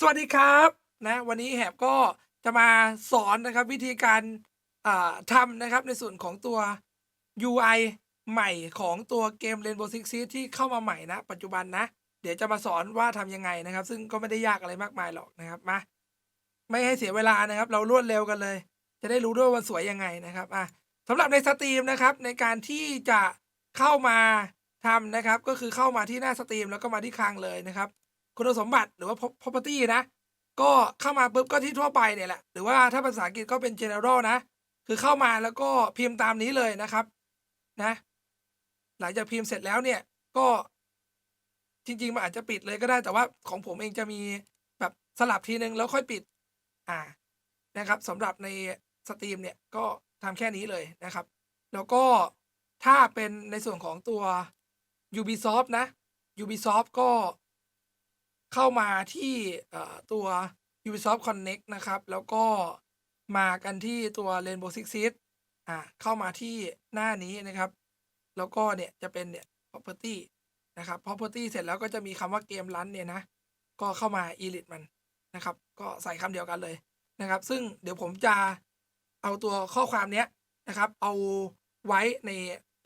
สวัสดีครับนะวันนี้แหบก็จะมาสอนนะครับวิธีการทำนะครับในส่วนของตัว UI ใหม่ของตัวเกม Rainbow Six Siege ที่เข้ามาใหม่นะ ปัจจุบันนะ เดี๋ยวจะมาสอนว่าทำยังไงนะครับ ซึ่งก็ไม่ได้ยากอะไรมากมายหรอกนะครับมาไม่ให้เสียเวลานะครับ เรารวดเร็วกันเลย จะได้รู้ด้วยว่าสวยยังไงนะครับอะสำหรับในสตรีมนะครับในการที่จะเข้ามาทำนะครับ ก็คือเข้ามาที่หน้าสตรีมแล้วก็มาที่คลังเลยนะครับ คุณสมบัติหรือว่า property นะ ก็เข้ามาปุ๊บก็ที่ทั่วไปเนี่ยแหละ หรือว่าถ้าภาษาอังกฤษก็เป็น general นะ คือเข้ามาแล้วก็พิมพ์ตามนี้เลยนะครับ นะ หลังจากพิมพ์เสร็จแล้วเนี่ย ก็จริง ๆ มันอาจจะปิดเลยก็ได้แต่ว่าของผมเองจะมีแบบสลับทีนึงแล้วค่อยปิด อ่า นะครับสำหรับในสตรีมเนี่ยก็ทำแค่นี้เลยนะครับ แล้วก็ถ้าเป็นในส่วนของตัว Ubisoft นะ Ubisoft ก็ เข้ามาที่ตัว Ubisoft Connect นะครับ แล้วก็มากันที่ตัว Rainbow Six Siege อ่าเข้ามาที่หน้านี้นะครับ แล้วก็เนี่ยจะเป็นเนี่ย property นะครับ property เสร็จแล้วก็จะมีคำว่าเกมรันเนี่ยนะ ก็เข้ามา elite มันนะครับ ก็ใส่คำเดียวกันเลยนะครับ ซึ่งเดี๋ยวผมจะเอาตัวข้อความเนี้ยนะครับ เอาไว้ใน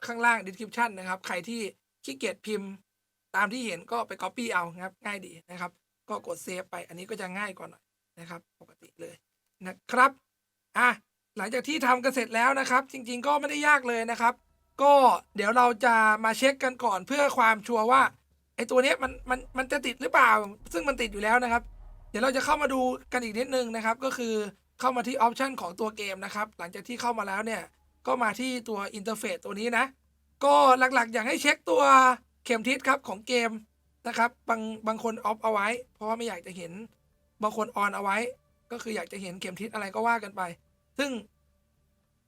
ข้างล่าง description นะครับ ใครที่ขี้เกียจพิมพ์ ตามที่เห็นก็ไป Copy เอานะครับ ง่ายดีนะครับ ก็กดเซฟไปอันนี้ก็จะง่ายกว่าหน่อยนะครับ ปกติเลยนะครับอะหลังจากที่ทำกันเสร็จแล้วนะครับ จริง ๆ ก็ไม่ได้ยากเลยนะครับ ก็เดี๋ยวเราจะมาเช็คกันก่อนเพื่อความชัวร์ว่าไอตัวเนี้ยมันมันมันจะติดหรือเปล่า ซึ่งมันติดอยู่แล้วนะครับ เดี๋ยวเราจะเข้ามาดูกันอีกนิดนึงนะครับ ก็คือเข้ามาที่ออปชันของตัวเกมนะครับ หลังจากที่เข้ามาแล้วเนี่ยก็มาที่ตัวอินเทอร์เฟซตัวนี้นะ ก็หลักๆ อยากให้เช็คตัว เข็มทิศครับของเกมนะครับ บางบางคนออฟเอาไว้ เพราะว่าไม่อยากจะเห็น บางคนออนเอาไว้ ก็คืออยากจะเห็นเข็มทิศอะไรก็ว่ากันไป ซึ่ง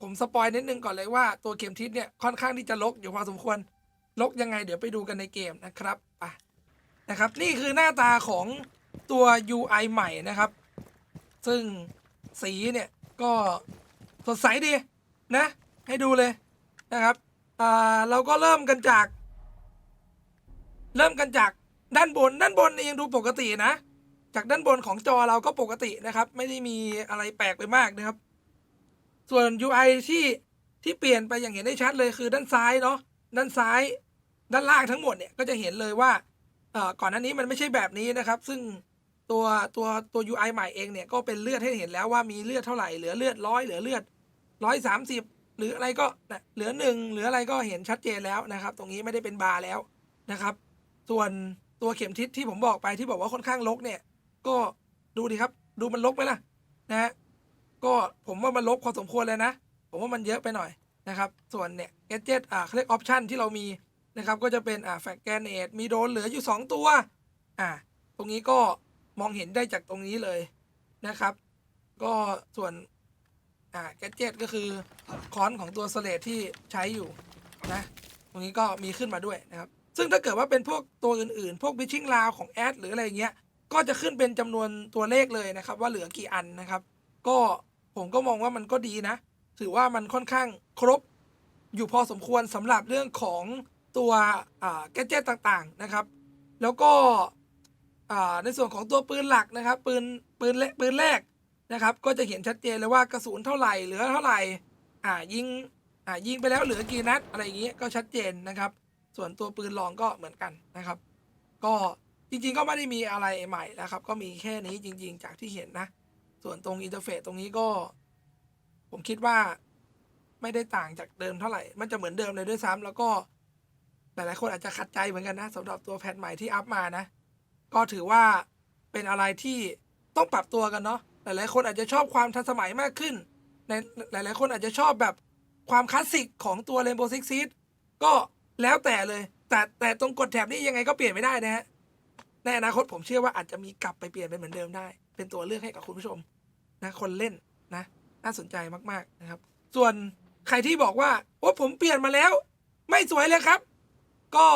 ผมสปอยนิดนึงก่อนเลยว่าตัวเข็มทิศเนี่ยค่อนข้างที่จะลกอยู่พอสมควรลกยังไงเดี๋ยวไปดูกันในเกมนะครับอะนะครับ นี่คือหน้าตาของตัว UI ใหม่นะครับ ซึ่งสีเนี่ยก็สดใสดีนะ ให้ดูเลยนะครับอ่าเราก็เริ่มกันจาก เริ่มกันจากด้านบนด้านบนเนี่ยยังดูปกตินะ จากด้านบนของจอเราก็ปกตินะครับ ไม่ได้มีอะไรแปลกไปมากนะครับ ส่วน UI ที่ที่เปลี่ยนไปอย่างเห็นได้ชัดเลยคือด้านซ้ายเนาะด้านซ้ายด้านล่างทั้งหมดเนี่ยก็จะเห็นเลยว่าเอ่อก่อนหน้านี้มันไม่ใช่แบบนี้นะครับ ซึ่งตัวตัวตัว UI ใหม่เองเนี่ยก็เป็นเลือดให้เห็นแล้วว่ามีเลือดเท่าไหร่เหลือเลือดร้อยเหลือเลือดร้อยสามสิบหรืออะไรก็เหลือหนึ่งหรืออะไรก็เห็นชัดเจนแล้วนะครับ ตรงนี้ไม่ได้เป็นบาร์แล้วนะครับ ส่วนตัวเข็มทิศที่ผมบอกไปที่บอกว่าค่อนข้างลกเนี่ย ก็ดูดิครับ ดูมันลกไหมล่ะนะฮะก็ผมว่ามันลกพอสมควรเลยนะ ผมว่ามันเยอะไปหน่อยนะครับ ส่วนเนี่ย g a d g e t อ่าเขาเรียกออปชันที่เรามีนะครับ ก็จะเป็นอ่าแฟกแกนเอทมีโดนเหลืออยู่ 2 ตัวอ่าตรงนี้ก็มองเห็นได้จากตรงนี้เลยนะครับ ก็ส่วนอ่า g a d g e t ก็คือคอนของตัวสเลดที่ใช้อยู่นะ ตรงนี้ก็มีขึ้นมาด้วยนะครับ ซึ่งถ้าเกิดว่าเป็นพวกตัวอื่นๆ พวกบิชชิ่งลาวของแอดหรืออะไรเงี้ย ก็จะขึ้นเป็นจำนวนตัวเลขเลยนะครับ ว่าเหลือกี่อันนะครับ ก็ผมก็มองว่ามันก็ดีนะ ถือว่ามันค่อนข้างครบ อยู่พอสมควรสำหรับเรื่องของตัวแกจิตต่างๆนะครับ แล้วก็ในส่วนของตัวปืนหลักนะครับ ปืนปืนเลปืนแรกนะครับ ก็จะเห็นชัดเจนเลยว่ากระสุนเท่าไหร่เหลือเท่าไหร่อ่ายิงอ่ายิงไปแล้วเหลือกี่นัดอะไรอย่างเงี้ยก็ชัดเจนนะครับ ส่วนตัวปืนรองก็เหมือนกันนะครับ ก็จริงๆก็ไม่ได้มีอะไรใหม่นะครับ ก็มีแค่นี้จริง ๆ จากที่เห็นนะ ส่วนตรงอินเทอร์เฟซตรงนี้ก็ ผมคิดว่าไม่ได้ต่างจากเดิมเท่าไหร่ มันจะเหมือนเดิมเลยด้วยซ้ำแล้วก็หลายๆคนอาจจะขัดใจเหมือนกันนะสำหรับตัวแพทใหม่ที่อัพมานะ ก็ถือว่าเป็นอะไรที่ต้องปรับตัวกันเนาะหลายๆคนอาจจะชอบความทันสมัยมากขึ้นในหลายๆคนอาจจะชอบแบบความคลาสสิกของตัว Rainbow Six Siege ก็ แล้วแต่เลย แต่แต่ตรงกดแถบนี้ยังไงก็เปลี่ยนไม่ได้นะฮะในอนาคตผมเชื่อว่าอาจจะมีกลับไปเปลี่ยนเป็นเหมือนเดิมได้ เป็นตัวเลือกให้กับคุณผู้ชมนะคนเล่นนะน่าสนใจมากๆนะครับ ส่วนใครที่บอกว่าโอ้ผมเปลี่ยนมาแล้ว ไม่สวยเลยครับ ก็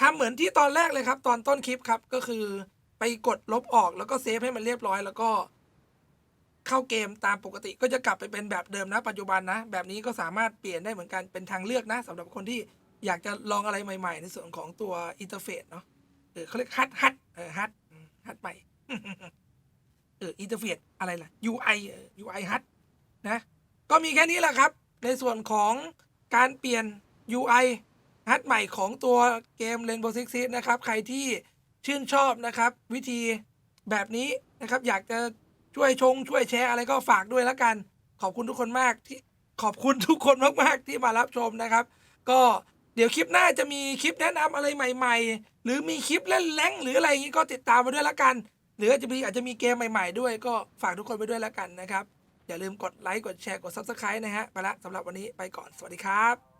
ทำเหมือนที่ตอนแรกเลยครับ ตอนต้นคลิปครับก็คือไปกดลบออกแล้วก็เซฟให้มันเรียบร้อยแล้วก็ เข้าเกมตามปกติก็จะกลับไปเป็นแบบเดิมนะปัจจุบันนะ แบบนี้ก็สามารถเปลี่ยนได้เหมือนกันเป็นทางเลือกนะสำหรับคนที่ อยากจะลองอะไรใหม่ ๆ ในส่วนของตัวอินเทอร์เฟซเนาะเออเขาเรียกฮัทฮัทเออฮัทฮัทใหม่อินเทอร์เฟซอะไรล่ะ UI เออ UI HUD นะก็มีแค่นี้แหละครับ ในส่วนของการเปลี่ยน UI HUD ใหม่ของตัวเกม Rainbow Six Siege นะครับ ใครที่ชื่นชอบนะครับ วิธีแบบนี้นะครับ อยากจะช่วยชง ช่วยแชร์อะไรก็ฝากด้วยแล้วกัน ขอบคุณทุกคนมากที่ขอบคุณทุกคนมาก ๆ ที่มารับชมนะครับ ก็ เดี๋ยวคลิปหน้าจะมีคลิปแนะนำอะไรใหม่ ๆ หรือมีคลิปเล่นแรงหรืออะไรอย่างนี้ก็ติดตามมาด้วยละกัน หรืออาจจะมีอาจจะมีเกมใหม่ ๆ ด้วยก็ฝากทุกคนไปด้วยละกันนะครับ อย่าลืมกดไลค์กดแชร์กดซับสไครต์นะฮะไปละสำหรับวันนี้ไปก่อนสวัสดีครับ